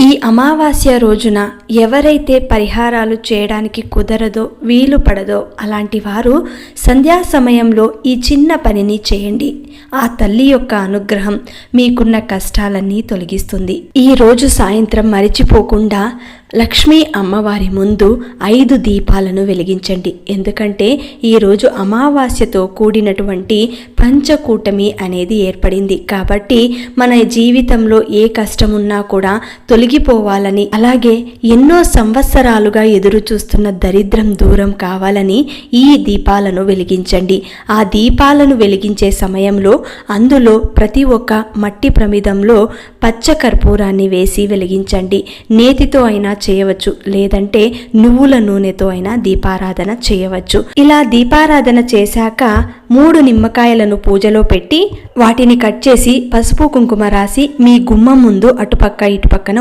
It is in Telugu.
ఈ అమావాస్య రోజున ఎవరైతే పరిహారాలు చేయడానికి కుదరదో వీలు పడదో అలాంటి వారు సంధ్యా సమయంలో ఈ చిన్న పనిని చేయండి. ఆ తల్లి యొక్క అనుగ్రహం మీకున్న కష్టాలన్నీ తొలగిస్తుంది. ఈ రోజు సాయంత్రం మరిచిపోకుండా లక్ష్మీ అమ్మవారి ముందు ఐదు దీపాలను వెలిగించండి. ఎందుకంటే ఈరోజు అమావాస్యతో కూడినటువంటి పంచకూటమి అనేది ఏర్పడింది. కాబట్టి మన జీవితంలో ఏ కష్టం ఉన్నా కూడా తొలగిపోవాలని అలాగే ఎన్నో సంవత్సరాలుగా ఎదురు చూస్తున్న దరిద్రం దూరం కావాలని ఈ దీపాలను వెలిగించండి. ఆ దీపాలను వెలిగించే సమయంలో అందులో ప్రతి ఒక్క మట్టి ప్రమిదంలో పచ్చ కర్పూరాన్ని వేసి వెలిగించండి. నేతితో అయినా చేయవచ్చు. లేదంటే నువ్వుల నూనెతో అయినా దీపారాధన చేయవచ్చు. ఇలా దీపారాధన చేశాక మూడు నిమ్మకాయలను పూజలో పెట్టి వాటిని కట్ చేసి పసుపు కుంకుమ రాసి మీ గుమ్మం ముందు అటుపక్క ఇటుపక్కన